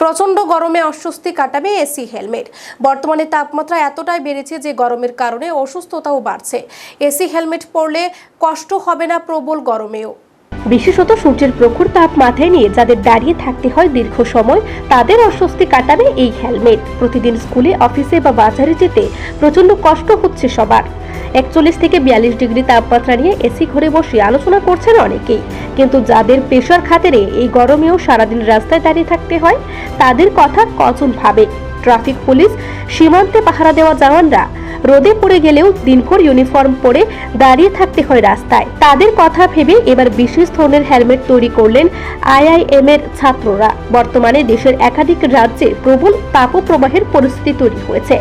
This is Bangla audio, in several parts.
প্রচণ্ড গরমে অস্বস্তি কাটাবে এসি হেলমেট। বর্তমানে তাপমাত্রা এতটাই বেড়েছে যে গরমের কারণে অসুস্থতাও বাড়ছে। এসি হেলমেট পরলে কষ্ট হবে না প্রবল গরমেও। বিশেষত সূর্যের প্রখর তাপ মাথায় নিয়ে যাদের দাঁড়িয়ে থাকতে হয় দীর্ঘ সময়, তাদের অস্বস্তি কাটাবে এই হেলমেট। প্রতিদিন স্কুলে, অফিসে বা বাজারে যেতে প্রচণ্ড কষ্ট হচ্ছে সবার। একচল্লিশ থেকে বিয়াল্লিশ ডিগ্রি তাপমাত্রা নিয়ে এসি ঘরে বসে আলোচনা করছেন অনেকেই। কিন্তু যাদের পেশার খাতিরে এই গরমেও সারাদিন রাস্তায় দাঁড়িয়ে থাকতে হয়, তাদের কথা কজন ভাবে? ট্রাফিক পুলিশ, সীমান্তে পাহারা দেওয়া জওয়ানরা, রোদে পড়ে গেলেও দিনকর ইউনিফর্ম পরে দাঁড়িয়ে থাকতে হয় রাস্তায়। তাদের কথা ভেবে এবার বিশেষ ধরনের হেলমেট তৈরি করলেন আইআইএম এর ছাত্ররা। বর্তমানে দেশের একাধিক রাজ্যে প্রবল তাপপ্রবাহের পরিস্থিতি তৈরি হয়েছে।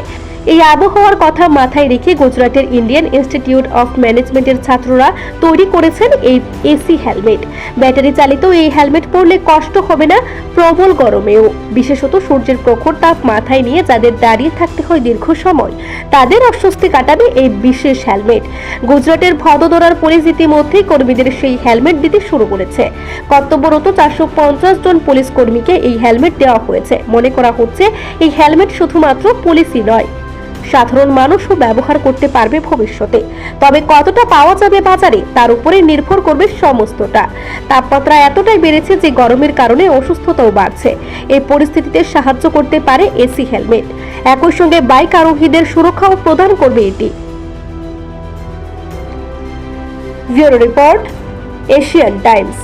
এই আবহাওয়ার কথা মাথায় রেখে গুজরাটের ইন্ডিয়ান ইনস্টিটিউট অফ ম্যানেজমেন্টের ছাত্ররা তৈরি করেছেন এই এসি হেলমেট। ব্যাটারি চালিত এই হেলমেট পরলে কষ্ট হবে না, প্রবল গরমেও। বিশেষত সূর্যের প্রখর তাপ মাথায় নিয়ে যাদের দাঁড়িয়ে থাকতে হয় দীর্ঘ সময়, তাদের অস্বস্তি কাটাবে এই বিশেষ হেলমেট। গুজরাটের ভদোদরার পুলিশ ইতিমধ্যেই কর্মীদের সেই হেলমেট দিতে শুরু করেছে। কর্তব্যরত চারশো পঞ্চাশ জন পুলিশ কর্মীকে এই হেলমেট দেওয়া হয়েছে। মনে করা হচ্ছে, এই হেলমেট শুধুমাত্র পুলিশই নয় সাধারণ মানুষও ব্যবহার করতে পারবে ভবিষ্যতে। তবে কতটা পাওয়া যাবে বাজারে, তার উপরে নির্ভর করবে সমস্তটা। তাপমাত্রা এতটাই বেড়েছে যে গরমের কারণে অসুস্থতাও বাড়ছে। এই পরিস্থিতিতে সাহায্য করতে পারে এসি হেলমেট একই সঙ্গে বাইক আরোহীদের সুরক্ষাও প্রদান করবে এটি। Bureau report, Asian Times.